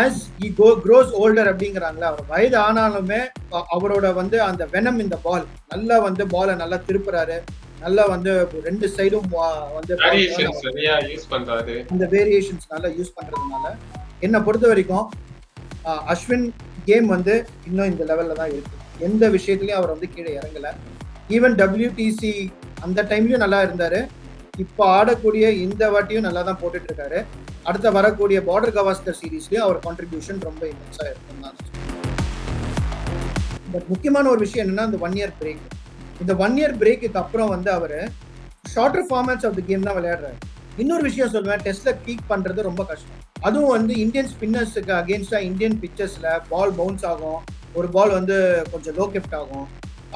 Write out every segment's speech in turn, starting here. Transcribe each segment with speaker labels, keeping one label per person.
Speaker 1: As he go grows older அப்படிங்கிறாங்களா அவர் வயது ஆனாலுமே அவரோட வந்து அந்த வெனம் இந்த பால் நல்லா வந்து பாலை நல்லா திருப்புறாரு. நல்லா வந்து ரெண்டு சைடும் வந்து அந்த வேரியேஷன்ஸ் நல்லா யூஸ் பண்றதுனால என்னை பொறுத்த வரைக்கும் அஸ்வின் கேம் வந்து இன்னும் இந்த லெவல்ல தான் இருக்கு. எந்த விஷயத்துலயும் அவர் வந்து கீழே இறங்கல. ஈவன் WTC அந்த டைம்லயும் நல்லா இருந்தாரு. இப்போ ஆடக்கூடிய இந்த வாட்டியும் நல்லா தான் போட்டுட்டு இருக்காரு அடுத்த வரக்கூடிய பார்டர் கவாஸ்கர் சீரீஸ்லயும் அவர் கான்ட்ரிபியூஷன் ரொம்ப இன்வென்ஸா இருக்கும் தான் பட் முக்கியமான ஒரு விஷயம் என்னன்னா இந்த ஒன் இயர் பிரேக் இந்த ஒன் இயர் பிரேக்குக்கு அப்புறம் வந்து அவர் shorter formats of the game தான் விளையாடுறாரு. இன்னொரு விஷயம் சொல்லுவேன் டெஸ்ட்ல பீக் பண்றது ரொம்ப கஷ்டம். அதுவும் வந்து இந்தியன் ஸ்பின்னர்ஸுக்கு அகேன்ஸ்டா இந்தியன் பிச்சர்ஸ்ல பால் பவுன்ஸ் ஆகும். ஒரு பால் வந்து கொஞ்சம் லோ கெப்ட் ஆகும்.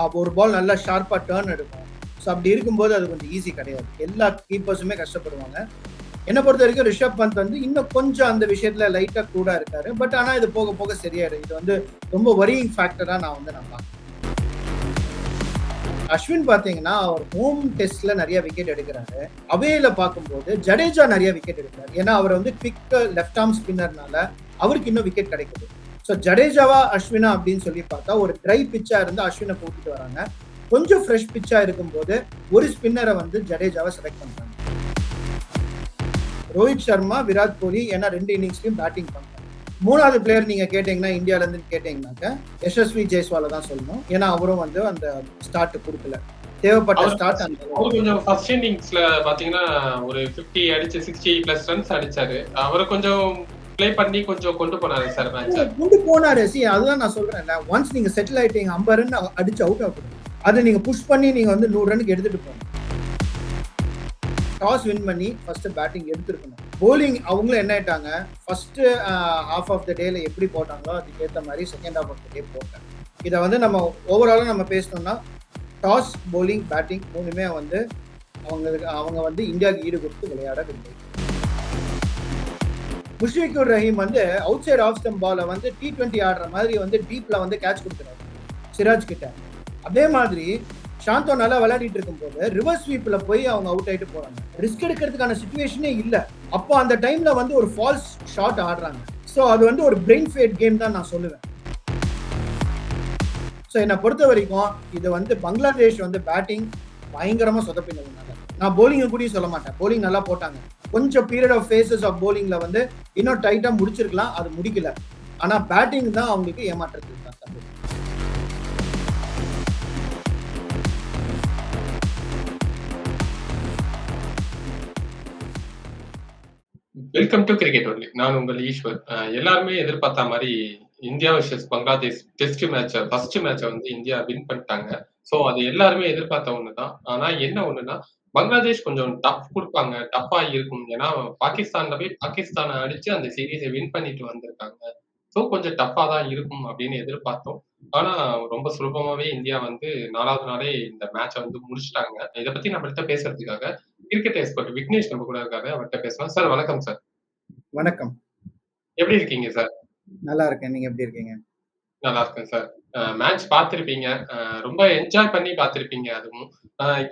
Speaker 1: அப்போ ஒரு பால் நல்லா ஷார்ப்பா டேர்ன் எடுக்கும். ஸோ அப்படி இருக்கும்போது அது கொஞ்சம் ஈஸி கிடையாது. எல்லா கீப்பர்ஸுமே கஷ்டப்படுவாங்க. என்னை பொறுத்த வரைக்கும் ரிஷப் பந்த் வந்து இன்னும் கொஞ்சம் அந்த விஷயத்துல லைட்டா கூட இருக்காரு. பட் ஆனா இது போக போக சரியாயிடும் இது வந்து ரொம்ப வரியிங் ஃபேக்டரா நான் வந்து நான் அஸ்வின் பாத்தீங்கன்னா அவர் ஹோம் டெஸ்ட்ல நிறைய விக்கெட் எடுக்கிறாரு. அவேல பார்க்கும்போது ஜடேஜா நிறைய விக்கெட் எடுக்கிறாரு. ஏன்னா அவர் வந்து குவிக் லெஃப்ட் ஆர்ம் ஸ்பின்னர்னால அவருக்கு இன்னும் விக்கெட் கிடைக்குது. ஸோ ஜடேஜாவா அஸ்வினா அப்படின்னு சொல்லி பார்த்தா ஒரு ட்ரை பிச்சா இருந்து அஸ்வினை கூட்டிட்டு வராங்க. கொஞ்சம் ஃப்ரெஷ் பிச்சா இருக்கும்போது ஒரு ஸ்பின்னரை வந்து ஜடேஜாவை செலக்ட் பண்றாங்க. ரோஹித் சர்மா விராட் கோலி ஏன்னா ரெண்டு இன்னிங்ஸ்லயும் பேட்டிங் பண்றாங்க. மூணாவது பிளேயர் நீங்க கேட்டீங்கன்னா இந்தியால இருந்து கேட்டீங்கன்னாக்க யசஸ்வி ஜெய்ஸ்வால தான் சொல்லணும். ஏன்னா அவரும் வந்து அந்த ஸ்டார்ட் கொடுக்கல. தேவைப்பட்ட ஸ்டார்ட் அந்த
Speaker 2: கொஞ்சம் ஃபர்ஸ்ட் இன்னிங்ஸ்ல பாத்தீங்கன்னா ஒரு 50 அடிச்சு சிக்ஸ்டி பிளஸ் ரன்ஸ் அடிச்சாரு. அவரை கொஞ்சம் ப்ளே பண்ணி கொஞ்சம் கொண்டு போனாரு சார் மேட்ச்
Speaker 1: கொண்டு போனாரு. சி அதுதான் நான் சொல்றேன்ல ஒன்ஸ் நீங்க செட்டில் ஆயிட்டீங்க ஐம்பது அடிச்சு அவுட் ஆகும் அதை நீங்க புஷ் பண்ணி நீங்க வந்து நூறு ரனுக்கு எடுத்துட்டு போங்க. டாஸ் வின் பண்ணி ஃபர்ஸ்ட் பேட்டிங் எடுத்திருக்கணும். போலிங் அவங்களும் என்ன ஆயிட்டாங்க ஃபர்ஸ்ட் ஹாஃப் ஆஃப் த டேல எப்படி போட்டாங்களோ அதுக்கு ஏற்ற மாதிரி second half of the day போட்டாங்க. இதை வந்து நம்ம ஓவராலாக நம்ம பேசணும்னா டாஸ் போலிங் பேட்டிங் மூணுமே வந்து அவங்களுக்கு அவங்க வந்து இந்தியாவுக்கு ஈடு கொடுத்து விளையாடவில்லை. முஷ்விகுர் ரஹீம் வந்து அவுட் சைட் ஆஃப் ஸ்டம் பாலை வந்து டி டுவெண்ட்டி ஆடுற மாதிரி வந்து டீப்ல வந்து கேட்ச் கொடுத்துறாரு சிராஜ் கிட்ட. அதே மாதிரி சாந்தோ நல்லா விளையாடிட்டு இருக்கும்போது ரிவர்ஸ் ஸ்வீப்பில் போய் அவங்க அவுட் ஆயிட்டு போகிறாங்க ரிஸ்க் எடுக்கிறதுக்கான சுச்சுவேஷனே இல்லை. அப்போ அந்த டைமில் வந்து ஒரு ஃபால்ஸ் ஷாட் ஆடுறாங்க. ஸோ அது வந்து ஒரு பிரெயின் ஃபேட் கேம் தான் நான் சொல்லுவேன். ஸோ என்னை பொறுத்த வரைக்கும் இது வந்து பங்களாதேஷ் வந்து பேட்டிங் பயங்கரமாக சொதப்பினதுனால. நான் போலிங்கை கூடயும் சொல்ல மாட்டேன். போலிங் நல்லா போட்டாங்க. கொஞ்சம் பீரியட் ஆஃப் ஃபேஸஸ் ஆஃப் போலிங்ல வந்து இன்னும் டைட்டா முடிச்சிருக்கலாம். அது முடிக்கல. ஆனா பேட்டிங் தான் அவங்களுக்கு ஏமாற்றத்துக்கு தான் தம்பி
Speaker 2: வெல்கம் டு கிரிக்கெட் ஒன்லி நான் உங்கள் ஈஸ்வர். எல்லாருமே எதிர்பார்த்த மாதிரி India versus Bangladesh test match first மேட்சை வந்து இந்தியா வின் பண்ணிட்டாங்க. ஸோ அது எல்லாருமே எதிர்பார்த்த ஒண்ணுதான். ஆனா என்ன ஒண்ணுன்னா பங்களாதேஷ் கொஞ்சம் டஃப் கொடுப்பாங்க டஃப்பா இருக்கும். ஏன்னா பாகிஸ்தான்ல போய் பாகிஸ்தானை அடிச்சு அந்த சீரீஸை வின் பண்ணிட்டு வந்திருக்காங்க. ஸோ கொஞ்சம் டஃப்பா தான் இருக்கும் அப்படின்னு எதிர்பார்த்தோம். ஆனா ரொம்ப சுலபமாவே இந்தியா வந்து நாலாவது நாளே இந்த மேட்சை வந்து முடிச்சிட்டாங்க. இதை பத்தி நம்மள்கிட்ட பேசுறதுக்காக கிரிக்கெட் எக்ஸ்பர்ட் விக்னேஷ் நம்ம கூட இருக்காரு. அவர்கிட்ட பேசலாம். சார் வணக்கம் சார்.
Speaker 1: வணக்கம்.
Speaker 2: எப்படி இருக்கீங்க சார்?
Speaker 1: நல்லா இருக்கேன். நீங்க எப்படி இருக்கீங்க?
Speaker 2: நல்லா இருக்கேன் சார். மேட்ச் பார்த்திருப்பீங்க. ரொம்ப என்ஜாய் பண்ணி பார்த்திருப்பீங்க அதுவும்.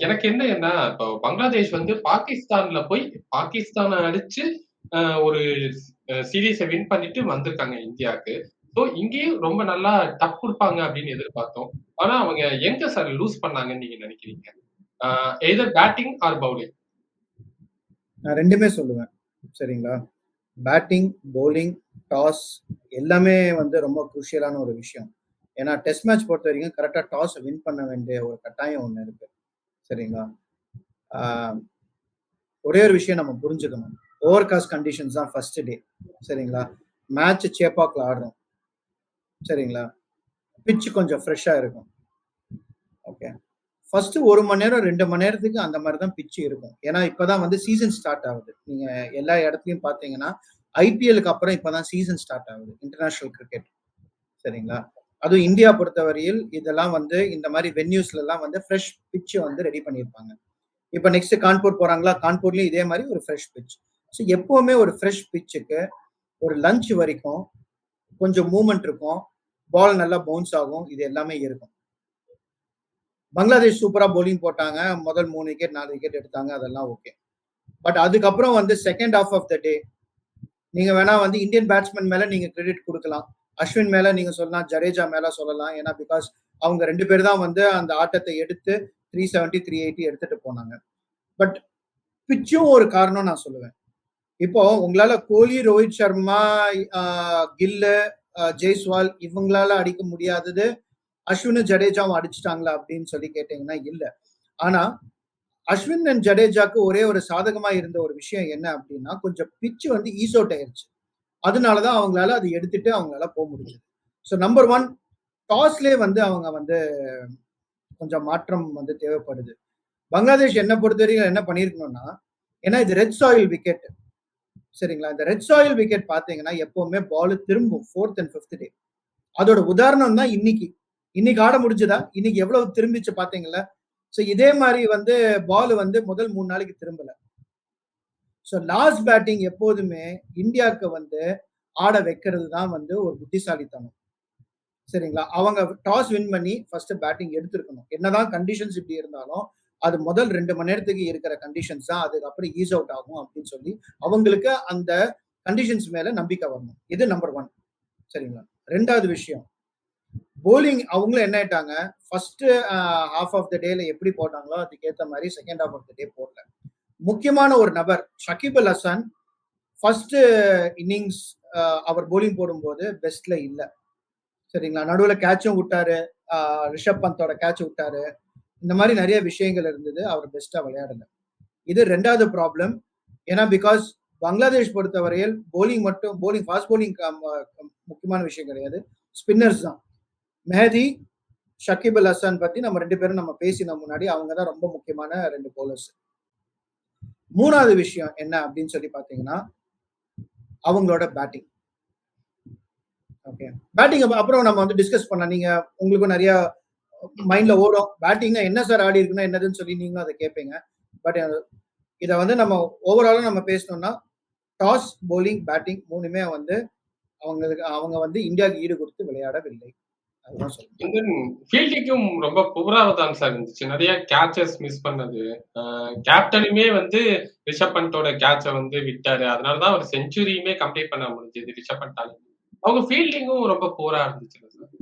Speaker 2: எனக்கு என்ன என்ன இப்போ பங்களாதேஷ் வந்து பாகிஸ்தான்ல போய் பாகிஸ்தானை அடிச்சு ஒரு சீரீஸை வின் பண்ணிட்டு வந்திருக்காங்க இந்தியாவுக்கு. ஸோ இங்கேயும் ரொம்ப நல்லா டஃப் கொடுப்பாங்க அப்படின்னு எதிர்பார்த்தோம். ஆனா அவங்க எங்க சார் லூஸ் பண்ணாங்கன்னு நீங்க நினைக்கிறீங்க? எதர் பேட்டிங் ஆர் பவுலிங்
Speaker 1: நான் ரெண்டுமே சொல்லுவேன். சரிங்களா? பேட்டிங் பவுலிங் டாஸ் எல்லாமே வந்து ரொம்ப குரூஷியலான ஒரு விஷயம். ஏன்னா டெஸ்ட் மேட்ச் பொறுத்த வரைக்கும் கரெக்டாக டாஸ் வின் பண்ண வேண்டிய ஒரு கட்டாயம் ஒன்று இருக்கு. சரிங்களா? ஒரே ஒரு விஷயம் நம்ம புரிஞ்சுக்கணும். ஓவர் காஸ்ட் கண்டிஷன்ஸ் தான் ஃபர்ஸ்ட் டே சரிங்களா? மேட்ச் சேப்பாக்கில் ஆடுறோம். சரிங்களா? பிச்சு கொஞ்சம் ஃப்ரெஷ்ஷாக இருக்கும். ஓகே ஃபர்ஸ்ட் ஒரு மணி நேரம் ரெண்டு மணி நேரத்துக்கு அந்த மாதிரி தான் பிச்சு இருக்கும். ஏன்னா இப்போதான் வந்து சீசன் ஸ்டார்ட் ஆகுது. நீங்க எல்லா இடத்துலையும் பார்த்தீங்கன்னா ஐபிஎலுக்கு அப்புறம் இப்பதான் சீசன் ஸ்டார்ட் ஆகுது. இன்டர்நேஷனல் கிரிக்கெட் சரிங்களா? அதுவும் இந்தியா பொறுத்தவரையில் இதெல்லாம் வந்து இந்த மாதிரி வென்யூஸ்ல எல்லாம் வந்து ஃப்ரெஷ் பிச்சு வந்து ரெடி பண்ணியிருப்பாங்க. இப்போ நெக்ஸ்ட் கான்பூர் போறாங்களா? கான்பூர்லயும் இதே மாதிரி ஒரு ஃப்ரெஷ் பிச் ஸோ எப்பவுமே ஒரு ஃப்ரெஷ் பிச்சுக்கு ஒரு லஞ்ச் வரைக்கும் கொஞ்சம் மூமெண்ட் இருக்கும். பால் நல்லா பவுன்ஸ் ஆகும். இது எல்லாமே இருக்கும். பங்களாதேஷ் சூப்பரா போலிங் போட்டாங்க. முதல் மூணு விக்கெட் நாலு விக்கெட் எடுத்தாங்க. அதெல்லாம் ஓகே பட் அதுக்கப்புறம் வந்து second half of the day நீங்க வேணா வந்து இந்தியன் பேட்ஸ்மேன் மேல நீங்க கிரெடிட் கொடுக்கலாம். அஸ்வின் மேல நீங்க சொல்லலாம் ஜடேஜா மேல சொல்லலாம். ஏன்னா பிகாஸ் அவங்க ரெண்டு பேர் தான் வந்து அந்த ஆட்டத்தை எடுத்து த்ரீ செவன்டி த்ரீ எயிட்டி எடுத்துட்டு போனாங்க. பட் பிச்சும் ஒரு காரணம் நான் சொல்லுவேன். இப்போ உங்களால கோலி ரோஹித் சர்மா கில்லு ஜெய்ஸ்வால் இவங்களால அடிக்க முடியாதது அஸ்வின் ஜடேஜாவும் அடிச்சிட்டாங்களா அப்படின்னு சொல்லி கேட்டீங்கன்னா இல்ல. ஆனா அஸ்வின் அண்ட் ஜடேஜாக்கு ஒரே ஒரு சாதகமா இருந்த ஒரு விஷயம் என்ன அப்படின்னா கொஞ்சம் பிச்சு வந்து ஈசோட் ஆயிருச்சு. அதனாலதான் அவங்களால அதை எடுத்துட்டு அவங்களால போக முடிஞ்சது. ஸோ நம்பர் ஒன் டாஸ்லேயே வந்து அவங்க வந்து கொஞ்சம் மாற்றம் வந்து தேவைப்படுது. பங்களாதேஷ் என்ன பொறுத்த வரைக்கும் என்ன பண்ணியிருக்கணும்னா ஏன்னா இது ரெட் சாயில் விக்கெட் சரிங்களா? இந்த ரெட் சாயில் விக்கெட் பார்த்தீங்கன்னா எப்பவுமே பால் திரும்பும் ஃபோர்த் அண்ட் ஃபிஃப்த் டே அதோட உதாரணம் தான் இன்னைக்கு. இன்னைக்கு ஆட முடிஞ்சதா? இன்னைக்கு எவ்வளவு திரும்பிச்சு பார்த்தீங்களா ஸோ இதே மாதிரி வந்து பால் வந்து முதல் மூணு நாளைக்கு திரும்பல. ஸோ லாஸ்ட் பேட்டிங் எப்போதுமே இந்தியாவுக்கு வந்து ஆட வைக்கிறது தான் வந்து ஒரு புத்திசாலித்தனம். சரிங்களா? அவங்க டாஸ் வின் பண்ணி ஃபர்ஸ்ட் பேட்டிங் எடுத்திருக்கணும். என்னதான் கண்டிஷன்ஸ் இப்படி இருந்தாலும் அது முதல் ரெண்டு மணி நேரத்துக்கு இருக்கிற கண்டிஷன்ஸ் தான். அதுக்கப்புறம் ஈஸ் அவுட் ஆகும் அப்படின்னு சொல்லி அவங்களுக்கு அந்த கண்டிஷன்ஸ் மேல நம்பிக்கை வரணும். இது நம்பர் ஒன் சரிங்களா? ரெண்டாவது விஷயம். போலிங் அவங்களும் என்ன ஆயிட்டாங்க? ஃபர்ஸ்ட் ஹாஃப் ஆஃப் த டேல எப்படி போட்டாங்களோ அதுக்கு ஏற்ற மாதிரி second half of the day போடல. முக்கியமான ஒரு நபர் ஷகிப் அல் ஹசன் ஃபர்ஸ்ட் இன்னிங்ஸ் அவர் போலிங் போடும்போது பெஸ்ட்ல இல்லை. சரிங்களா? நடுவில் கேட்சும் விட்டாரு. ரிஷப் பந்தோட கேட்ச் விட்டாரு. இந்த மாதிரி நிறைய விஷயங்கள் இருந்தது. அவர் பெஸ்டா விளையாடல. இது ரெண்டாவது ப்ராப்ளம் ஏன்னா பிகாஸ் பங்களாதேஷ் பொறுத்தவரையில் போலிங் மட்டும் போலிங் ஃபாஸ்ட் போலிங் முக்கியமான விஷயம் கிடையாது. ஸ்பின்னர்ஸ் தான். மெஹதி ஷக்கிப் அல் ஹசன் பத்தி நம்ம ரெண்டு பேரும் நம்ம பேசின முன்னாடி அவங்க தான் ரொம்ப முக்கியமான ரெண்டு போலர்ஸ் மூணாவது விஷயம் என்ன அப்படின்னு சொல்லி பாத்தீங்கன்னா அவங்களோட பேட்டிங் ஓகே பேட்டிங் அப்புறம் நம்ம வந்து டிஸ்கஸ் பண்ணலாம் நீங்க உங்களுக்கும் நிறைய மைண்ட்ல ஓடும். பேட்டிங் என்ன சார் ஆடி இருக்குன்னா என்னதுன்னு சொல்லி நீங்களும் அதை கேட்பீங்க பட் இதை வந்து நம்ம ஓவராலும் நம்ம பேசணும்னா டாஸ் போலிங் பேட்டிங் மூணுமே வந்து அவங்களுக்கு அவங்க வந்து இந்தியாவுக்கு ஈடு கொடுத்து விளையாடவில்லை.
Speaker 2: ஃபீல்டிங்கும் ரொம்ப புவராக தான் சார் இருந்துச்சு. நிறைய கேச்சஸ் மிஸ் பண்ணது. கேப்டனுமே வந்து ரிஷப் பண்டோட கேட்சை வந்து விட்டாரு. அதனாலதான் ஒரு செஞ்சுரியுமே கம்ப்ளீட் பண்ண முடிஞ்சது ரிஷப் பண்டால அவங்க ஃபீல்டிங்கும் ரொம்ப போரா இருந்துச்சு சார்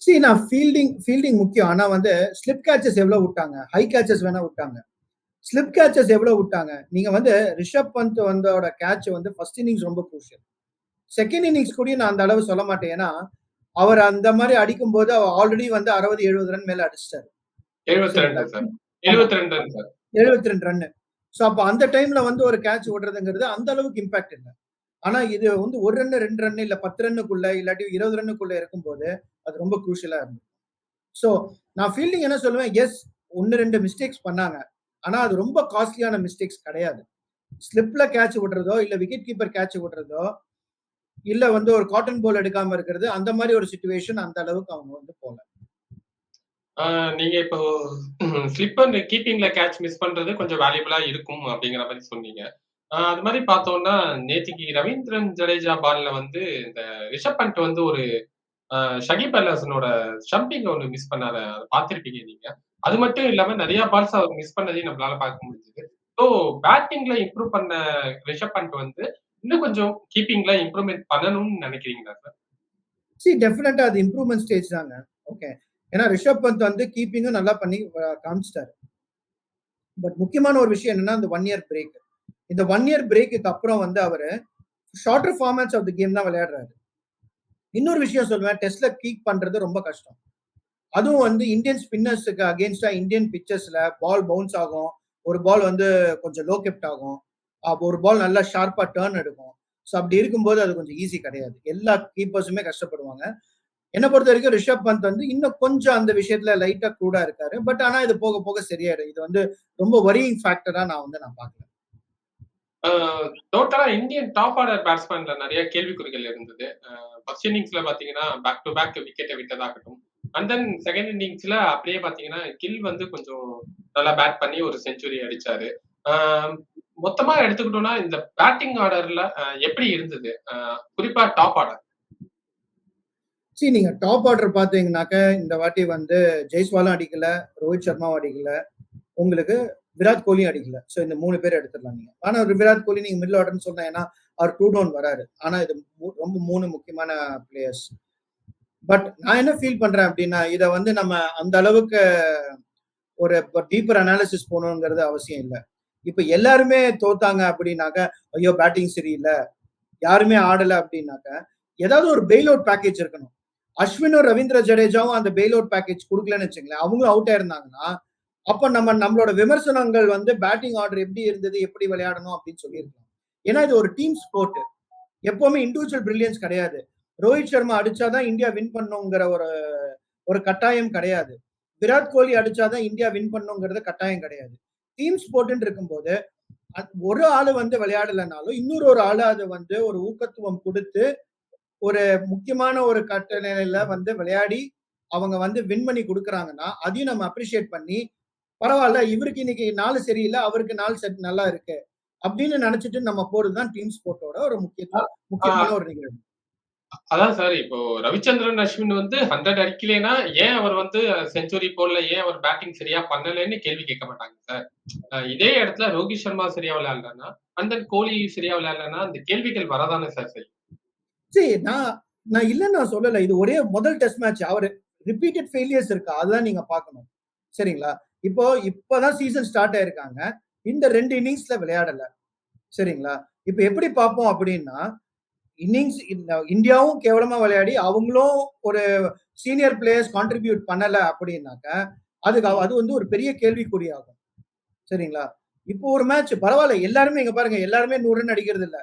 Speaker 1: சரி நான் ஃபீல்டிங் ஃபீல்டிங் முக்கியம். ஆனா வந்து ஸ்லிப் கேச்சஸ் எவ்வளவு விட்டாங்க? ஹை கேச்சஸ் வேணா விட்டாங்க. ஸ்லிப் கேச்சஸ் எவ்வளவு விட்டாங்க? நீங்க வந்து ரிஷப் பந்த் வந்தோட கேட்ச் வந்து ஃபர்ஸ்ட் இன்னிங்ஸ் ரொம்ப குரூஷியல் செகண்ட் இன்னிங்ஸ் கூட நான் அந்த அளவு சொல்ல மாட்டேன். ஏன்னா அவர் அந்த மாதிரி அடிக்கும் போது அவர் ஆல்ரெடி வந்து அறுபது எழுபது ரன் மேல அடிச்சிட்டாரு.
Speaker 2: எழுபத்தி ரெண்டு ரன்
Speaker 1: ஸோ அப்போ அந்த டைம்ல வந்து ஒரு கேட்ச் விடுறதுங்கிறது அந்த அளவுக்கு இம்பாக்ட் இல்லை. ஆனா இது வந்து ஒரு ரன் ரெண்டு ரன் இல்ல பத்து ரன்னுக்குள்ள இல்லாட்டி இருபது ரன்னுக்குள்ள இருக்கும்போது அது ரொம்ப குரூஷியலா இருந்தது. ஸோ நான் ஃபீல்டிங் என்ன சொல்லுவேன்? எஸ் ஒன்னு ரெண்டு மிஸ்டேக்ஸ் பண்ணாங்க. ஆனா அது ரொம்ப காஸ்ட்லியான மிஸ்டேக்ஸ் கிடையாது. ஸ்லிப்ல கேட்ச் விடுறதோ இல்ல விக்கெட் கீப்பர் கேட்ச் விடுறதோ இல்ல வந்து ஒரு காட்டன் போல் எடுக்காம இருக்கிறது அந்த மாதிரி ஒரு சுச்சுவேஷன் அந்த அளவுக்கு அவங்க வந்து போல
Speaker 2: நீங்க இப்போ ஸ்லிப்பர் கீப்பிங்ல கேட்ச் மிஸ் பண்றது கொஞ்சம் வேல்யூபிளா இருக்கும் அப்படிங்கிற மாதிரி சொன்னீங்க. அது மாதிரி பார்த்தோம்னா நேத்திக்கு ரவீந்திரன் ஜடேஜா பால்ல வந்து இந்த ரிஷப் பண்ட் வந்து ஒரு ஷகிப் அல்லாசனோட ஷம்பிங் ஒன்று மிஸ் பண்ணாத அதை பார்த்துருப்பீங்க நீங்க. அது மட்டும் இல்லாம நிறைய பால்ஸ் அவர் மிஸ் பண்ணதையும் நம்மளால பார்க்க முடிஞ்சது. ஸோ பேட்டிங்ல இம்ப்ரூவ் பண்ண ரிஷப் பண்ட் வந்து இன்னும் கொஞ்சம் கீப்பிங்ல இம்ப்ரூவ்மெண்ட் பண்ணணும்னு நினைக்கிறீங்களா சார்
Speaker 1: சி டெஃபினட்டா அது இம்ப்ரூவ்மெண்ட் ஸ்டேஜ் தாங்க. ஓகே ஏன்னா ரிஷப் பந்த் வந்து கீப்பிங்கும் நல்லா பண்ணி காமிச்சிட்டாரு. பட் முக்கியமான ஒரு விஷயம் என்னன்னா இந்த ஒன் இயர் பிரேக் இந்த ஒன் இயர் பிரேக்கு அப்புறம் வந்து அவர் shorter formats of the game தான் விளையாடுறாரு. இன்னொரு விஷயம் சொல்லுவேன் டெஸ்ட்ல கீக் பண்றது ரொம்ப கஷ்டம். அதுவும் வந்து இந்தியன் ஸ்பின்னர்ஸுக்கு அகேன்ஸ்டா இந்தியன் பிக்சர்ஸ்ல பால் பவுன்ஸ் ஆகும். ஒரு பால் வந்து கொஞ்சம் லோ கெப்ட் ஆகும். அப்போ ஒரு பால் நல்லா ஷார்ப்பா டேர்ன் எடுக்கும். ஸோ அப்படி இருக்கும்போது அது கொஞ்சம் ஈஸி கிடையாது. எல்லா கீப்பர்ஸுமே கஷ்டப்படுவாங்க. என்ன பொறுத்த வரைக்கும் ரிஷப் பந்த் வந்து இன்னும் கொஞ்சம் அந்த விஷயத்துல லைட்டா க்ரூடா இருக்காரு. பட் ஆனா இது போக போக சரியாயிடும். இது வந்து ரொம்ப வரியிங் ஃபேக்டரா நான் வந்து நான் பாக்குறேன்
Speaker 2: டோட்டலா இந்தியன் டாப் ஆர்டர் பேட்ஸ்மேன்ல நிறைய கேள்விக்குறிகள் இருந்தது. ஃபர்ஸ்ட் இன்னிங்ஸ்ல பாத்தீங்கன்னா பேக் டு பேக் விக்கெட்டை விட்டதாகட்டும் அண்ட் தென் செகண்ட் இன்னிங்ஸ்ல அப்படியே பாத்தீங்கன்னா கில் வந்து கொஞ்சம் நல்லா பேட் பண்ணி ஒரு செஞ்சுரி அடிச்சாரு. மொத்தமா எடுத்துக்கிட்டோம்னா இந்த பேட்டிங் ஆர்டர்ல எப்படி இருந்தது? குறிப்பா டாப் ஆர்டர்
Speaker 1: சரி நீங்க டாப் ஆர்டர் பாத்தீங்கன்னாக்க இந்த வாட்டி வந்து ஜெய்ஸ்வாலும் அடிக்கல ரோஹித் சர்மாவும் அடிக்கல உங்களுக்கு விராட் கோலியும் அடிக்கல. ஸோ இந்த மூணு பேர் எடுத்துடலாம் நீங்க. ஆனா விராட் கோலி நீங்க மிடில் ஆர்டர்னு சொன்னா ஏன்னா அவர் டூ டவுன் வராரு. ஆனா இது மூ- ரொம்ப மூணு முக்கியமான பிளேயர்ஸ் பட் நான் என்ன ஃபீல் பண்றேன் அப்படின்னா இதை வந்து நம்ம அந்த அளவுக்கு ஒரு டீப்பர் அனாலிசிஸ் போகணுங்கிறது அவசியம் இல்லை. இப்ப எல்லாருமே தோத்தாங்க அப்படின்னாக்க ஐயோ பேட்டிங் சரியில்லை. யாருமே ஆடல அப்படின்னாக்க ஏதாவது ஒரு பெயில் அவுட் பேக்கேஜ் இருக்கணும். அஸ்வினும் ரவீந்திர ஜடேஜாவும் அந்த பெயில் அவுட் பேக்கேஜ் கொடுக்கலன்னு வச்சுங்களேன் அவங்களும் அவுட் ஆயிருந்தாங்கன்னா அப்ப நம்ம நம்மளோட விமர்சனங்கள் வந்து பேட்டிங் ஆர்டர் எப்படி இருந்தது எப்படி விளையாடணும் அப்படின்னு சொல்லியிருக்கலாம். ஏன்னா இது ஒரு டீம் ஸ்போர்ட் எப்பவுமே இண்டிவிஜுவல் பிரில்லியன்ஸ் கிடையாது. ரோஹித் சர்மா அடிச்சாதான் இந்தியா வின் பண்ணுங்கிற ஒரு ஒரு கட்டாயம் கிடையாது. விராட் கோலி அடிச்சாதான் இந்தியா வின் பண்ணுங்கிறது கட்டாயம் கிடையாது. டீம் ஸ்போர்ட்னு இருக்கும்போது ஒரு ஆளு வந்து விளையாடலைனாலும் இன்னொரு ஒரு ஆளு அது வந்து ஒரு ஊக்கத்துவம் கொடுத்து ஒரு முக்கியமான ஒரு கட்டளையில வந்து விளையாடி அவங்க வந்து வின் பண்ணி கொடுக்குறாங்கன்னா அதையும் நம்ம அப்ரிஷியேட் பண்ணி பரவாயில்ல இவருக்கு இன்னைக்கு நாலு சரியில்லை அவருக்கு நாலு செட் நல்லா இருக்கு அப்படின்னு நினைச்சிட்டு நம்ம போறதுதான் டீம் ஸ்போர்ட்டோட ஒரு முக்கியத்துவம் முக்கியமான ஒரு நிகழ்வு.
Speaker 2: அதான் சார் இப்போ ரவிச்சந்திரன் அஸ்வின் வந்து ஹண்ட்ரட் அடிக்கலைன்னா ஏன் அவர் வந்து செஞ்சுரி போடல ஏன் அவர் பேட்டிங் சரியா பண்ணலன்னு கேள்வி கேட்க மாட்டாங்க சார் இதே இடத்துல ரோஹித் சர்மா சரியா விளையாடலன்னா அந்த கோலி சரியா விளையாடலன்னா அந்த கேள்விகள் வரதானே சார் சரி
Speaker 1: சரி நான் நான் இல்லைன்னு நான் சொல்லல. இது ஒரே முதல் டெஸ்ட் மேட்ச் அவர் ரிப்பீட்டட் ஃபெயிலியர்ஸ் இருக்கு. அதுதான் நீங்க பாக்கணும் சரிங்களா? இப்போ இப்பதான் சீசன் ஸ்டார்ட் ஆயிருக்காங்க. இந்த ரெண்டு இன்னிங்ஸ்ல விளையாடல. சரிங்களா? இப்போ எப்படி பார்ப்போம் அப்படின்னா இன்னிங்ஸ் இந்தியாவும் கேவலமா விளையாடி அவங்களும் ஒரு சீனியர் பிளேயர்ஸ் கான்ட்ரிபியூட் பண்ணல அப்படின்னாக்க அதுக்கு அவ- அது வந்து ஒரு பெரிய கேள்விக்குறி ஆகும் சரிங்களா? இப்போ ஒரு மேட்ச் பரவாயில்ல எல்லாருமே இங்க பாருங்க எல்லாருமே நூறு ரன் அடிக்கிறது இல்ல.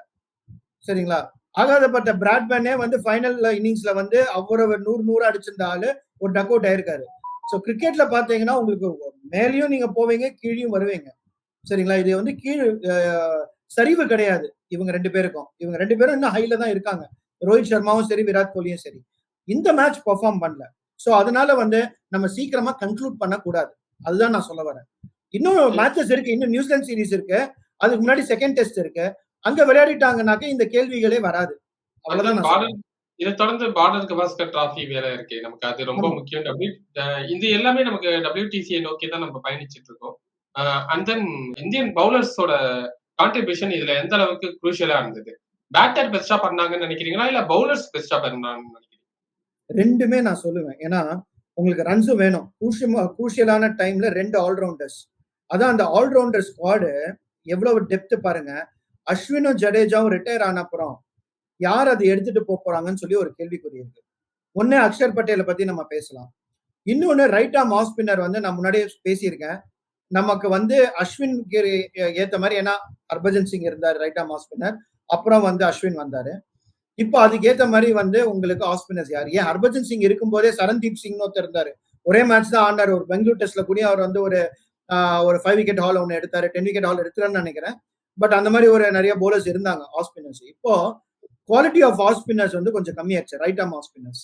Speaker 1: சரிங்களா? ஆகாதப்பட்ட பிராட்மேனே வந்து ஃபைனல் இன்னிங்ஸ்ல வந்து அவரை நூறு நூறு அடிச்சிருந்த ஆளு ஒரு டக் அவுட் ஆயிருக்காரு. ஸோ கிரிக்கெட்ல பாத்தீங்கன்னா உங்களுக்கு மேலேயும் நீங்க போவீங்க கீழேயும் வருவீங்க. சரிங்களா? இது வந்து கீழ் சரிவு கிடையாது. இவங்க ரெண்டு பேருக்கும். இவங்க ரெண்டு பேரும் இன்னும் ஹைல தான் இருக்காங்க. ரோஹித் சர்மாவும் சரி விராட் கோலியும் சரி. இந்த மேட்ச் பெர்ஃபார்ம் பண்ணல. ஸோ அதனால வந்து நம்ம சீக்கிரமா கன்க்ளூட் பண்ணக்கூடாது. அதுதான் நான் சொல்ல வரேன். இன்னும் மேட்சஸ் இருக்கு. இன்னும் நியூசிலாந்து சீரிஸ் இருக்கு. அதுக்கு முன்னாடி செகண்ட் டெஸ்ட் இருக்கு. அங்க விளையாடிட்டாங்கனாக்க இந்த கேள்விகளே வராது. அவ்வளவுதான்.
Speaker 2: இதை தொடர்ந்து பார்டர் கவாஸ்கர் டிராஃபி வேற இருக்கு. நமக்கு அது ரொம்ப. முக்கியம். டபிள்யூ இது எல்லாமே நமக்கு டபிள்யூடிசியை நோக்கி தான் நம்ம பயணிச்சிட்டு இருக்கோம். அண்ட் தென் இந்தியன் பவுலர்ஸோட கான்ட்ரிபியூஷன் இதுல எந்த அளவுக்கு குரூஷியலா இருந்தது? பேட்டர் பெஸ்டா பண்ணாங்கன்னு நினைக்கிறீங்களா? இல்ல பவுலர்ஸ் பெஸ்டா பண்ணாங்கன்னு நினைக்கிறீங்க
Speaker 1: ரெண்டுமே நான் சொல்லுவேன். ஏன்னா உங்களுக்கு ரன்ஸும் வேணும். குரூஷியலான டைம்ல ரெண்டு ஆல்ரவுண்டர்ஸ் அதான் அந்த ஆல்ரவுண்டர் ஸ்குவாடு எவ்வளவு டெப்த் பாருங்க. அஸ்வினும் ஜடேஜாவும் ரிட்டையர் ஆன அப்புறம் யார் அதை எடுத்துட்டு போக போறாங்கன்னு சொல்லி ஒரு கேள்விக்குறி இருக்கு. ஒன்னு அக்ஷர் பட்டேலை பத்தி நம்ம பேசலாம். இன்னொன்னு ரைட் ஆம் ஆஃப் ஸ்பின்னர் வந்து நான் முன்னாடியே பேசியிருக்கேன். நமக்கு வந்து அஸ்வின் ஏத்த மாதிரி ஏன்னா ஹர்பஜன் சிங் இருந்தார் ரைட் ஆம் ஆஃப் ஸ்பின்னர் அப்புறம் வந்து அஸ்வின் வந்தாரு. இப்போ அதுக்கு ஏத்த மாதிரி வந்து உங்களுக்கு ஆஃப் ஸ்பின்னர்ஸ் யார்? ஏன் ஹர்பஜன் சிங் இருக்கும்போதே சரண்தீப் சிங்னு ஒருத்தர் இருந்தாரு. ஒரே மேட்ச் தான் ஆனார் ஒரு பெங்களூர் டெஸ்ட்ல கூட அவர் வந்து ஒரு ஆஹ், ஒரு ஃபைவ் விக்கெட் ஹால் ஒன்று எடுத்தாரு. டென் விக்கெட் ஹால் எடுத்துறான்னு நினைக்கிறேன். பட் அந்த மாதிரி ஒரு நிறைய போலர்ஸ் இருந்தாங்க ஆஃப் ஸ்பின்னர்ஸ் இப்போ குவாலிட்டி ஆஃப் ஆஃப் ஸ்பின்னர்ஸ் வந்து கொஞ்சம் கம்மியாச்சு right arm off spinners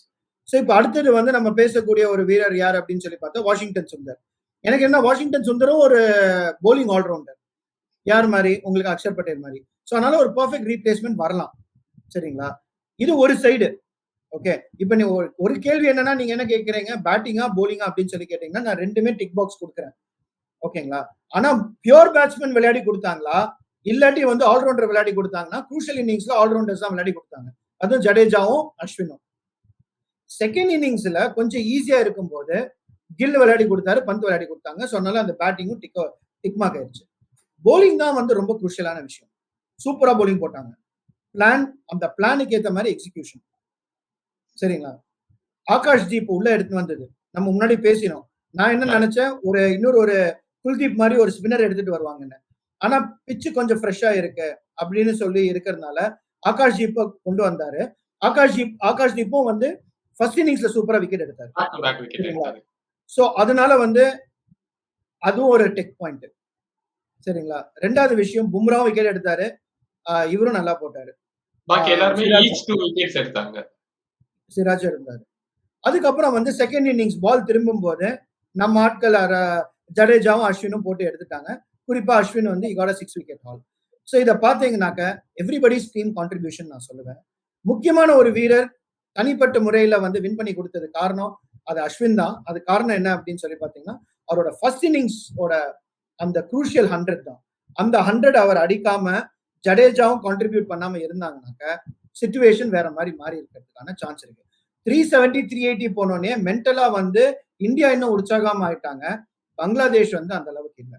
Speaker 1: so இப்போ அடுத்தது வந்து நம்ம பேசக்கூடிய ஒரு வீரர் யார் அப்படின்னு சொல்லி பார்த்தா வாஷிங்டன் சுந்தர். எனக்கு என்ன வாஷிங்டன் சுந்தரும் ஒரு போலிங் ஆல்ரவுண்டர் யார் மாதிரி? உங்களுக்கு அக்ஷர் பட்டேல் மாதிரி. ஸோ அதனால ஒரு பர்ஃபெக்ட் ரீப்ளேஸ்மெண்ட் வரலாம். சரிங்களா? இது ஒரு சைடு ஓகே இப்போ நீ ஒரு- ஒரு கேள்வி என்னன்னா நீங்க என்ன கேட்குறீங்க? பேட்டிங்கா போலிங்கா அப்படின்னு சொல்லி கேட்டீங்கன்னா நான் ரெண்டுமே டிக் பாக்ஸ் கொடுக்குறேன். ஓகேங்களா? ஆனா பியூர் பேட்ஸ்மேன் விளையாடி கொடுத்தாங்களா? இல்லாட்டி வந்து ஆல்ரவுண்டர் விளையாடி கொடுத்தாங்கன்னா குரூஷியல் இன்னிங்ஸ்ல ஆல்ரவுண்டர்ஸ் தான் விளையாடி கொடுத்தாங்க. அதுவும் ஜடேஜாவும் அஸ்வினும். செகண்ட் இன்னிங்ஸ்ல கொஞ்சம் ஈஸியா இருக்கும்போது கில் விளையாடி கொடுத்தாரு பந்த் விளையாடி கொடுத்தாங்க. ஸோ அதனால அந்த பேட்டிங்கும் டிக் டிக் மார்க் ஆயிடுச்சு. போலிங் தான் வந்து ரொம்ப குரூஷியலான விஷயம். சூப்பரா போலிங் போட்டாங்க. பிளான் அந்த பிளானுக்கு ஏத்த மாதிரி எக்ஸிகியூஷன் சரிங்களா? ஆகாஷ் தீப் உள்ள எடுத்து வந்தது. நம்ம முன்னாடி பேசினோம். நான் என்ன நினைச்சேன்? ஒரு இன்னொரு ஒரு குல்தீப் மாதிரி ஒரு ஸ்பின்னர் எடுத்துட்டு வருவாங்கன்னு. ஆனா பிச்சு கொஞ்சம் ஃப்ரெஷ்ஷா இருக்கு அப்படின்னு சொல்லி இருக்கிறதுனால ஆகாஷ் தீப்பை கொண்டு வந்தாரு. ஆகாஷ் தீப் ஆகாஷ் தீப்பும் வந்து ஃபர்ஸ்ட் இன்னிங்ஸ்ல சூப்பரா விக்கெட் எடுத்தாரு. ஸோ அதனால வந்து அதுவும் ஒரு டெக் பாயிண்ட் சரிங்களா? ரெண்டாவது விஷயம் பும்ராவும் விக்கெட் எடுத்தாரு. இவரும் நல்லா போட்டாரு. சிராஜ். இருந்தாரு. அதுக்கப்புறம் வந்து செகண்ட் இன்னிங்ஸ் பால் திரும்பும் போது நம்ம ஆட்கள் ஜடேஜாவும் அஸ்வினும் போட்டு எடுத்துட்டாங்க. குறிப்பா அஸ்வின் வந்து இகாட சிக்ஸ் விக்கெட் ஹால் ஸோ இதை பார்த்தீங்கன்னாக்க எவ்ரிபடிஸ் டீம் கான்ட்ரிபியூஷன் நான் சொல்லுவேன். முக்கியமான ஒரு வீரர் தனிப்பட்ட முறையில வந்து வின் பண்ணி கொடுத்தது காரணம் அது அஸ்வின் தான். அது காரணம் என்ன அப்படின்னு சொல்லி பார்த்தீங்கன்னா அவரோட ஃபர்ஸ்ட் இன்னிங்ஸோட அந்த குரூஷியல் ஹண்ட்ரட் தான். அந்த ஹண்ட்ரட் அவர் அடிக்காம ஜடேஜாவும் கான்ட்ரிபியூட் பண்ணாம இருந்தாங்கனாக்க சுச்சுவேஷன் வேற மாதிரி மாறி இருக்கிறதுக்கான சான்ஸ் இருக்கு த்ரீ செவன்டி த்ரீ எயிட்டி போனோடனே மென்டலா வந்து இந்தியா இன்னும் உற்சாகமா ஆயிட்டாங்க. பங்களாதேஷ் வந்து அந்த அளவுக்கு இல்லை.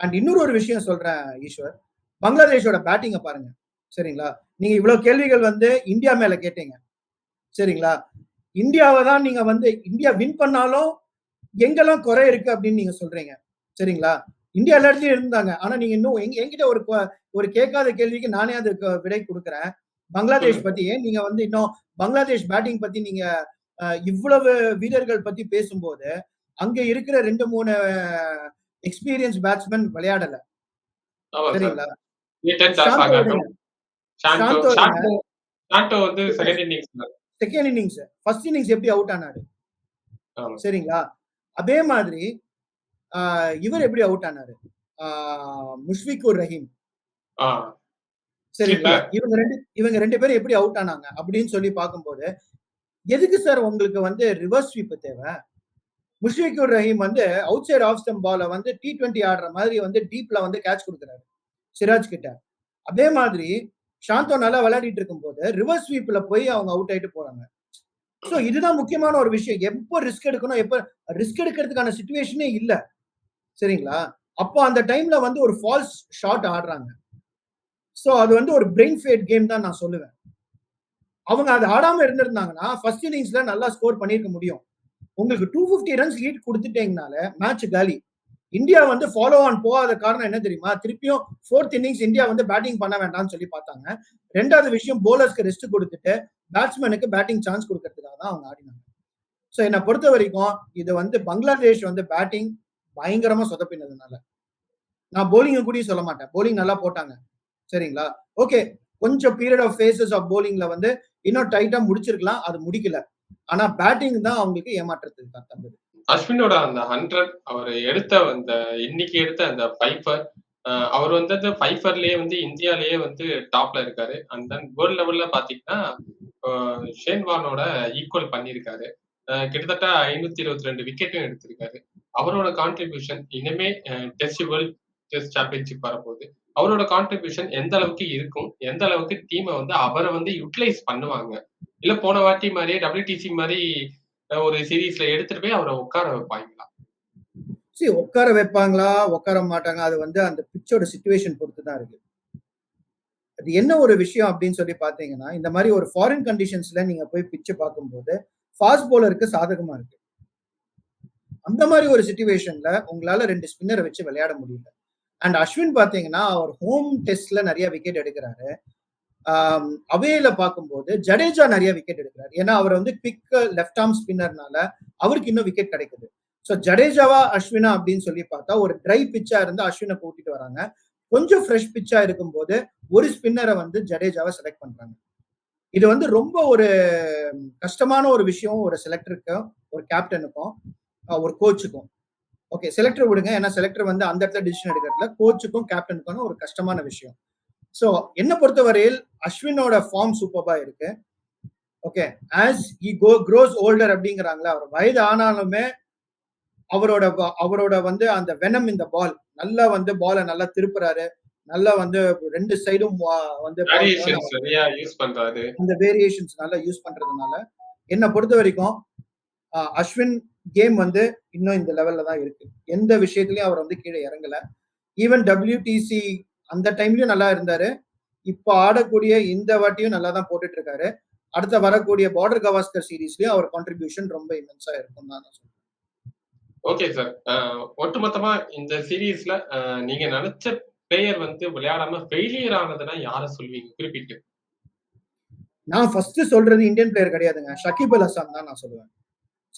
Speaker 1: அண்ட் இன்னொரு ஒரு விஷயம் சொல்றேன் ஈஸ்வர். பங்களாதேஷோட பேட்டிங்கை பாருங்க. சரிங்களா? நீங்க இவ்வளவு கேள்விகள் வந்து இந்தியா மேல கேட்டீங்க. சரிங்களா? இந்தியாவை தான் நீங்க வந்து இந்தியா வின் பண்ணாலும் எங்கெல்லாம் குறை இருக்கு அப்படின்னு நீங்க சொல்றீங்க. சரிங்களா? இந்தியா எல்லா இடத்துலயும் இருந்தாங்க. ஆனா நீங்க இன்னும் எங்க என்கிட்ட ஒரு ஒரு கேட்காத கேள்விக்கு நானே அதுக்கு விடை கொடுக்குறேன். பங்களாதேஷ் பத்தி நீங்க வந்து இன்னும் பங்களாதேஷ் பேட்டிங் பத்தி நீங்க இவ்வளவு வீரர்கள் பத்தி பேசும்போது அங்க இருக்கிற ரெண்டு மூணு எக்ஸ்பீரியன்ஸ் பேட்ஸ்மேன் விளையாடல. சரிங்களா? சாந்தோ
Speaker 2: வந்து second innings
Speaker 1: second innings first innings எப்படி அவுட் ஆனாரு? சரிங்களா? அதே மாதிரி இவர் எப்படி அவுட் ஆனாரு? ஆஹ், முஷ்ஃபிகுர் ரஹீம். சரிங்களா. இவங்க ரெண்டு இவங்க ரெண்டு பேரும் எப்படி அவுட் ஆனாங்க அப்படின்னு சொல்லி பார்க்கும்போது எதுக்கு சார் உங்களுக்கு வந்து ரிவர்ஸ் ஸ்வீப் தேவை? முஷ்ஃபிகுர் ரஹீம் வந்து அவுட் சைட் ஆஃப் ஸ்டம் பால வந்து டி டுவெண்ட்டி ஆடுற மாதிரி வந்து டீப்ல வந்து கேட்ச் கொடுக்குறாரு. சிராஜ் கிட்ட. அதே மாதிரி சாந்தோ நல்லா விளையாடிட்டு இருக்கும்போது ரிவர்ஸ் ஸ்வீப்ல போய் அவங்க அவுட் ஆயிட்டு போறாங்க. ஸோ இதுதான் முக்கியமான ஒரு விஷயம். எப்போ ரிஸ்க் எடுக்கணும்? எப்போ ரிஸ்க் எடுக்கிறதுக்கான சுச்சுவேஷனே இல்லை. சரிங்களா? அப்போ அந்த டைம்ல வந்து ஒரு ஃபால்ஸ் ஷாட் ஆடுறாங்க. ஸோ அது வந்து ஒரு பிரெயின் ஃபேட் கேம் தான் நான் சொல்லுவேன். அவங்க அது ஆடாம இருந்திருந்தாங்கன்னா ஃபர்ஸ்ட் இன்னிங்ஸ்ல நல்லா ஸ்கோர் பண்ணியிருக்க முடியும். உங்களுக்கு டூ ஃபிஃப்டி ரன்ஸ் லீட் கொடுத்துட்டீங்கனால மேட்ச் காலி. இந்தியா வந்து ஃபாலோ ஆன் போகாத காரணம் என்ன தெரியுமா? திருப்பியும் ஃபோர்த் இன்னிங்ஸ் இந்தியா வந்து பேட்டிங் பண்ண வேண்டாம்னு சொல்லி பார்த்தாங்க. ரெண்டாவது விஷயம் போலர்ஸ்க்கு ரெஸ்ட் கொடுத்துட்டு பேட்ஸ்மேனுக்கு பேட்டிங் சான்ஸ் கொடுக்கறதுக்காக தான் அவங்க ஆடினாங்க. ஸோ என்னை பொறுத்த வரைக்கும் இது வந்து பங்களாதேஷ் வந்து பேட்டிங் பயங்கரமா சொதப்பினதுனால. நான் போலிங்கை கூட சொல்ல மாட்டேன். போலிங் நல்லா போட்டாங்க. சரிங்களா? ஓகே கொஞ்சம் பீரியட் ஆஃப் ஃபேசஸ் ஆஃப் போலிங்ல வந்து இன்னும் டைட்டா முடிச்சிருக்கலாம். அது முடிக்கல. ஆனா பேட்டிங் தான் அவங்களுக்கு ஏமாற்றத்துக்கு தான் தந்தது
Speaker 2: அஸ்வினோட அந்த ஹண்ட்ரட் அவர் எடுத்த அந்த இன்னைக்கு எடுத்த அந்த ஃபைஃபர் அவர் வந்து அந்த ஃபைஃபர்லயே வந்து இந்தியாலயே வந்து டாப்ல இருக்காரு. அண்ட் தென் வேர்ல்ட் லெவல்ல பாத்தீங்கன்னா ஷேன்வானோட ஈக்குவல் பண்ணியிருக்காரு. கிட்டத்தட்ட ஐநூத்தி இருபத்தி ரெண்டு விக்கெட்டும் எடுத்திருக்காரு. அவரோட கான்ட்ரிபியூஷன் இனிமே டெஸ்ட் வேர்ல்ட் டெஸ்ட் சாம்பியன்ஷிப் வரப்போகுது. அவரோட கான்ட்ரிபியூஷன் எந்த அளவுக்கு இருக்கும்? எந்த அளவுக்கு டீமை வந்து அவரை வந்து யூட்டிலைஸ் பண்ணுவாங்க? இல்ல போன வாட்டி மாதிரியே டபிள்யூடிசி மாதிரி ஒரு சீரீஸ்ல எடுத்துட்டு போய் அவரை உட்கார வைப்பாங்களா?
Speaker 1: சரி உட்கார வைப்பாங்களா? உட்கார மாட்டாங்க. அது வந்து அந்த பிச்சோட சுச்சுவேஷன் பொறுத்து தான் இருக்கு. அது என்ன ஒரு விஷயம் அப்படின்னு சொல்லி பாத்தீங்கன்னா இந்த மாதிரி ஒரு ஃபாரின் கண்டிஷன்ஸ்ல நீங்க போய் பிச்சு பார்க்கும்போது ஃபாஸ்ட் போலருக்கு சாதகமா இருக்கு. அந்த மாதிரி ஒரு சுச்சுவேஷன்ல உங்களால ரெண்டு ஸ்பின்னரை வச்சு விளையாட முடியல. அண்ட் அஸ்வின் பாத்தீங்கன்னா அவர் ஹோம் டெஸ்ட்ல நிறைய விக்கெட் எடுக்கிறாரு. அவேல பார்க்கும்போது ஜடேஜா நிறைய விக்கெட் எடுக்கிறாரு. ஏன்னா அவர் வந்து குவிக் லெஃப்ட் ஆர்ம் ஸ்பின்னர்னால அவருக்கு இன்னும் விக்கெட் கிடைக்குது. ஸோ ஜடேஜாவா அஸ்வினா அப்படின்னு சொல்லி பார்த்தா ஒரு ட்ரை பிச்சா இருந்து அஸ்வினை கூட்டிட்டு வராங்க. கொஞ்சம் ஃப்ரெஷ் பிச்சா இருக்கும்போது ஒரு ஸ்பின்னரை வந்து ஜடேஜாவை செலக்ட் பண்றாங்க. இது வந்து ரொம்ப ஒரு கஷ்டமான ஒரு விஷயம் ஒரு செலக்டருக்கும் ஒரு கேப்டனுக்கும் ஒரு கோச்சுக்கும் ஓகே செலக்டர் விடுங்க. ஏன்னா செலக்டர் வந்து அந்த இடத்துல டிசிஷன் எடுக்கிறதுல கோச்சுக்கும் கேப்டனுக்கும் ஒரு கஷ்டமான விஷயம். ஸோ என்ன பொறுத்தவரையில் அஸ்வினோட ஃபார்ம் சூப்பர்பா இருக்கு. Okay as he go grows older அப்படிங்கிறாங்களா அவர் வயது ஆனாலுமே அவரோட அவரோட வந்து அந்த வெனம் இந்த பால் நல்லா வந்து பாலை நல்லா திருப்புறாரு. நல்லா வந்து ரெண்டு சைடும் வந்து
Speaker 2: யூஸ் பண்றாரு.
Speaker 1: அந்த வேரியேஷன்ஸ் நல்லா யூஸ் பண்றதுனால என்னை பொறுத்த வரைக்கும் அஸ்வின் கேம் வந்து இன்னும் இந்த லெவல்ல தான் இருக்கு. எந்த விஷயத்துலயும் அவர் வந்து கீழே இறங்கல. ஈவன் டபிள்யூடிசி அந்த டைம்லயும் நல்லா இருந்தாரு. இப்போ ஆடக்கூடிய இந்த வாட்டியும் நல்லா தான் போட்டுட்டு இருக்காரு அடுத்த வரக்கூடிய பார்டர் கவாஸ்கர் சீரீஸ்லயும் அவர் கான்ட்ரிபியூஷன் ரொம்ப இமென்ஸா இருக்கும் தான் நான் சொல்றேன்.
Speaker 2: ஓகே சார் ஒட்டுமொத்தமா இந்த சீரீஸ்ல நீங்க நினைச்ச பிளேயர் வந்து விளையாடாம ஃபெயிலியர் ஆனதுன்னா யார சொல்வீங்க? குறிப்பிட்டு.
Speaker 1: நான் ஃபர்ஸ்ட் சொல்றது இந்தியன் பிளேயர் கிடையாதுங்க. ஷகிப் அல் ஹசான் தான் நான் சொல்லுவேன்.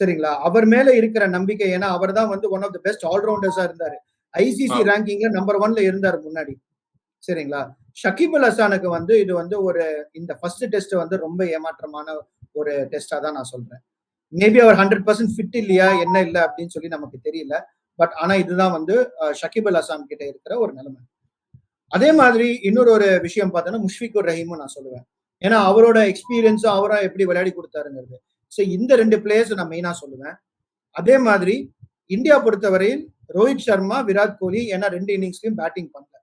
Speaker 1: சரிங்களா? அவர் மேல இருக்கிற நம்பிக்கை ஏன்னா அவர் தான் வந்து ஒன் ஆஃப் த பெஸ்ட் ஆல்ரவுண்டர்ஸா இருந்தாரு. ஐசிசி ரேங்கிங்ல நம்பர் ஒன்ல இருந்தாரு முன்னாடி. சரிங்களா? ஷகிப் அல் ஹசானுக்கு வந்து இது வந்து ஒரு இந்த ஃபர்ஸ்ட் டெஸ்ட் வந்து ரொம்ப ஏமாற்றமான ஒரு டெஸ்டா தான் நான் சொல்றேன். மேபி அவர் ஹண்ட்ரட் பர்சன்ட் ஃபிட் இல்லையா என்ன இல்லை அப்படின்னு சொல்லி நமக்கு தெரியல. பட் ஆனா இதுதான் வந்து ஷகிப் அல் ஹசான் கிட்ட இருக்கிற ஒரு நிலைமை. அதே மாதிரி இன்னொரு ஒரு விஷயம் பார்த்தோன்னா முஷ்பிகுர் ரஹீமும் நான் சொல்லுவேன். ஏன்னா அவரோட எக்ஸ்பீரியன்ஸும் அவரா எப்படி விளையாடி கொடுத்தாருங்கிறது. ஸோ இந்த ரெண்டு பிளேயர்ஸ் நான் மெயினா சொல்லுவேன். அதே மாதிரி இந்தியா பொறுத்தவரையில் ரோஹித் சர்மா விராட் கோலி ஏன்னா ரெண்டு இன்னிங்ஸ்லயும் பேட்டிங் பண்ணல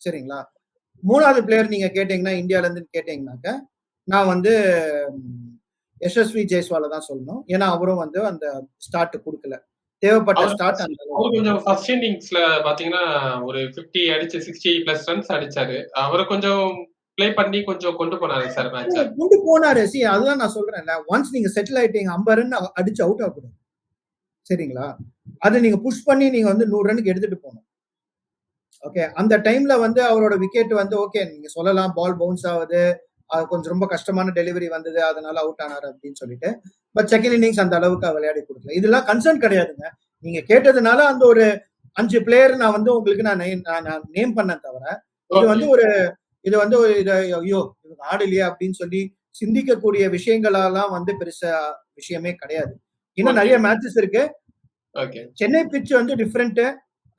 Speaker 1: சரிங்களா? மூணாவது பிளேயர் நீங்க கேட்டீங்கன்னா இந்தியால இருந்து கேட்டீங்கன்னாக்க நான் வந்து யசஸ்வி ஜெய்ஸ்வால தான் சொல்லணும். ஏன்னா அவரும் வந்து அந்த ஸ்டார்ட் கொடுக்கல. தேவைப்பட்ட ஸ்டார்ட் அந்த
Speaker 2: கொஞ்சம் ஃபர்ஸ்ட் இன்னிங்ஸ்ல பாத்தீங்கன்னா ஒரு 50 அடிச்சு 60 பிளஸ் ரன்ஸ் அடிச்சாரு. அவரு கொஞ்சம் ப்ளே பண்ணி கொஞ்சம் கொண்டு போனாரு சார் மேட்ச.
Speaker 1: கொண்டு போனாரு. சி அதுதான் நான் சொல்றேன்ல. ஒன்ஸ் நீங்க செட்டில் ஆயிட்டீங்க 50 ரன் அடிச்சு அவுட் ஆகக்கூடாது. சரிங்களா? அது நீங்க புஷ் பண்ணி நீங்க வந்து நூறு ரன்னுக்கு எடுத்துட்டு போகணும். ஓகே அந்த டைம்ல வந்து அவரோட விக்கெட் வந்து ஓகே நீங்க சொல்லலாம் பால் பவுன்ஸ் ஆகுது. அது கொஞ்சம் ரொம்ப கஷ்டமான டெலிவரி வந்தது அதனால அவுட் ஆனாரு அப்படின்னு சொல்லிட்டு பட் செகண்ட் இன்னிங்ஸ் அந்த அளவுக்கு விளையாடி கொடுக்கல. இதெல்லாம் கன்சர்ன் கிடையாதுங்க. நீங்க கேட்டதுனால அந்த ஒரு அஞ்சு பிளேயர் நான் வந்து உங்களுக்கு நான் நான் நான் நேம் பண்ண தவிர இது வந்து ஒரு இது வந்து ஒரு இது ஐயோ இவங்க ஆடலையே அப்படின்னு சொல்லி சிந்திக்கக்கூடிய விஷயங்களெல்லாம் வந்து பெருசா விஷயமே கிடையாது. இன்னும் நிறைய மேட்சஸ் இருக்கு.
Speaker 2: ஓகே.
Speaker 1: சென்னை பிட்ச் வந்து டிஃப்ரெண்ட்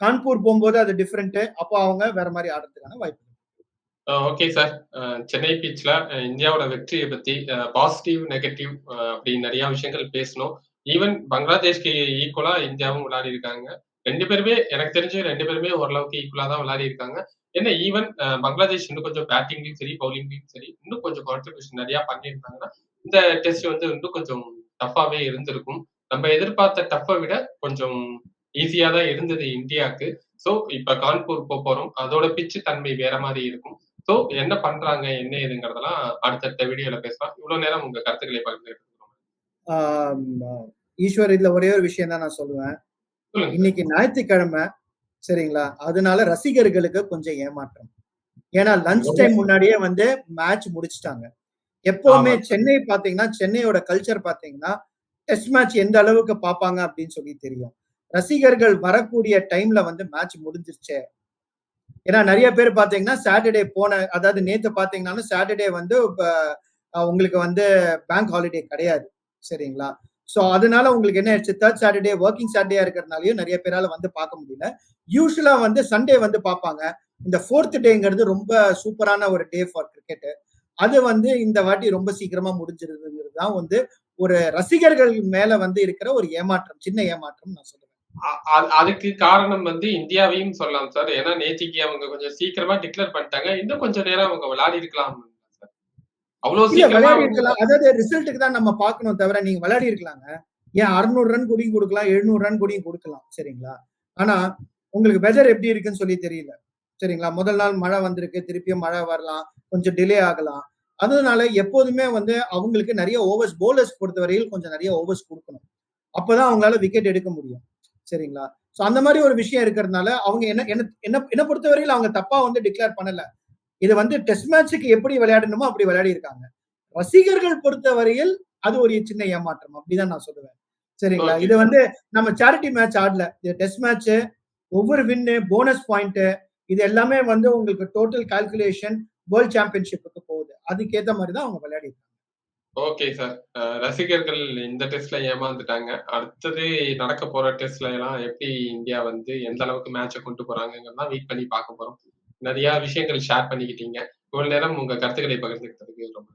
Speaker 1: கான்பூர் போகும்போது அது டிஃப்ரெண்ட் அப்போ அவங்க வேற மாதிரி ஆடுறதுக்கான வாய்ப்பு
Speaker 2: ஓகே சார். சென்னை பீச்ல இந்தியாவோட வெற்றியை பத்தி பாசிட்டிவ், நெகட்டிவ் அப்படின்னு அப்படி விஷயங்கள் பேசணும். ஈவன் பங்களாதேஷ்க்கு ஈக்குவலா இந்தியாவும் விளையாடி இருக்காங்க. ரெண்டு பேருமே எனக்கு தெரிஞ்சு ரெண்டு பேருமே ஓரளவுக்கு ஈக்குவலா தான் விளையாடி இருக்காங்க. என்ன ஈவன் பங்களாதேஷ் இன்னும் கொஞ்சம் பேட்டிங்லயும் சரி, பவுலிங்லயும் சரி, இன்னும் கொஞ்சம் கான்ட்ரிபியூஷன் நிறைய பண்ணியிருந்தாங்கன்னா, இந்த டெஸ்ட் வந்து இன்னும் கொஞ்சம் டஃபாவே இருந்திருக்கும். நம்ம எதிர்பார்த்த டஃப்பை விட கொஞ்சம் ஈஸியா தான் இருந்தது இந்தியாக்கு. ஸோ இப்ப கான்பூர் போப்போறோம். அதோட பிட்ச் தன்மை வேற மாரி இருக்கும். ஸோ என்ன பண்றாங்க, என்ன ஏதுங்கிறதெல்லாம் அடுத்தடுத்த வீடியோல பேசலாம். இவ்வளவு நேரம் உங்க கருத்துக்களை பகிர்ந்துகிட்டதுக்கு
Speaker 1: ஆம், ஈஸ்வர் இதுல ஒரே ஒரு விஷயம் தான் நான் சொல்லுவேன். இன்னைக்கு ஞாயிற்றுக்கிழமை சரிங்களா அதனால ரசிகர்களுக்கு கொஞ்சம் ஏமாற்றம் ஏன்னா லஞ்ச் டைம் முன்னாடியே வந்து மேட்ச் முடிச்சிட்டாங்க எப்பவுமே. சென்னை பாத்தீங்கன்னா சென்னையோட கல்ச்சர் பாத்தீங்கன்னா டெஸ்ட் மேட்ச் எந்த அளவுக்கு பார்ப்பாங்க அப்படின்னு சொல்லி தெரியும் ரசிகர்கள் வரக்கூடிய டைம்ல வந்து மேட்ச் முடிஞ்சிருச்சே. ஏன்னா நிறைய பேர் பாத்தீங்கன்னா சாட்டர்டே போன அதாவது நேத்து பாத்தீங்கன்னாலும் சாட்டர்டே வந்து உங்களுக்கு வந்து பேங்க் ஹாலிடே கிடையாது. சரிங்களா? ஸோ அதனால உங்களுக்கு என்ன ஆயிடுச்சு? தேர்ட் சாட்டர்டே ஒர்க்கிங் சாட்டர்டே இருக்கிறதுனாலயும் நிறைய பேரால வந்து பார்க்க முடியல. யூஸ்வலா வந்து சண்டே வந்து பார்ப்பாங்க. இந்த ஃபோர்த் டேங்கிறது ரொம்ப சூப்பரான ஒரு டே ஃபார் கிரிக்கெட் அது வந்து இந்த வாட்டி ரொம்ப சீக்கிரமா முடிஞ்சிருதுங்கிறது தான் வந்து ஒரு ரசிகர்கள் மேல வந்து இருக்கிற ஒரு ஏமாற்றம் சின்ன ஏமாற்றம் நான்
Speaker 2: சொல்றேன் அதுக்கு காரணம் வந்து இந்தியாவையும் சொல்லலாம் சார். ஏன்னா நேத்திக்கு அவங்க கொஞ்சம் சீக்கிரமா டிக்ளேர் பண்ணிட்டாங்க. இன்னும் கொஞ்சம் நேரம் அவங்க விளையாடி இருக்கலாம் சார். அவ்வளவு
Speaker 1: விளையாடி இருக்கலாம். அதாவது ரிசல்ட்டுக்கு தான் நம்ம பார்க்கணும் தவிர நீங்க விளையாடி இருக்கலாங்க. ஏன் 600 ரன் கூடியும் கொடுக்கலாம் 700 ரன் கூடியும் கொடுக்கலாம் சரிங்களா? ஆனா உங்களுக்கு வெதர் எப்படி இருக்குன்னு சொல்லி தெரியல. சரிங்களா? முதல் நாள் மழை வந்திருக்கு. திருப்பியும் மழை வரலாம். கொஞ்சம் டிலே ஆகலாம். அதனால எப்போதுமே வந்து அவங்களுக்கு நிறைய ஓவர்ஸ் போலர்ஸ் பொறுத்தவரையில் கொஞ்சம் நிறைய ஓவர்ஸ் கொடுக்கணும். அப்பதான் அவங்களால விக்கெட் எடுக்க முடியும். சரிங்களா? சோ அந்த மாதிரி ஒரு விஷயம் இருக்கிறதுனால அவங்க என்ன என்ன என்ன பொறுத்தவரையில் அவங்க தப்பா வந்து டிக்ளேர் பண்ணல. இது வந்து டெஸ்ட் மேட்சுக்கு எப்படி விளையாடணுமோ அப்படி விளையாடி இருக்காங்க. ரசிகர்கள் பொறுத்தவரையில் அது ஒரு சின்ன ஏமாற்றம். அப்படிதான் நான் சொல்லுவேன். சரிங்களா. இது வந்து நம்ம சேரிட்டி மேட்ச் ஆடல. இது டெஸ்ட் மேட்ச் ஒவ்வொரு வின்னு போனஸ் பாயிண்ட் இது எல்லாமே வந்து உங்களுக்கு டோட்டல் கால்குலேஷன் வேர்ல்ட் சாம்பியன்ஷிப்புக்கு போகுது. அதுக்கேத்த மாதிரி தான் அவங்க விளையாடி இருக்காங்க
Speaker 2: ஓகே சார். அ ரசிகர்கள் இந்த டெஸ்ட்ல ஏமாந்துட்டாங்க. அடுத்தது நடக்க போற டெஸ்ட்ல எல்லாம் எப்படி இந்தியா வந்து எந்த அளவுக்கு மேட்ச கொண்டு போறாங்கங்கிறதெல்லாம் வெயிட் பண்ணி பார்க்க போறோம். நிறைய விஷயங்கள் ஷேர் பண்ணிக்கிட்டீங்க. இவ்வளவு நேரம் உங்க கருத்துக்களை பகிர்ந்துக்கிட்டதுக்கு ரொம்ப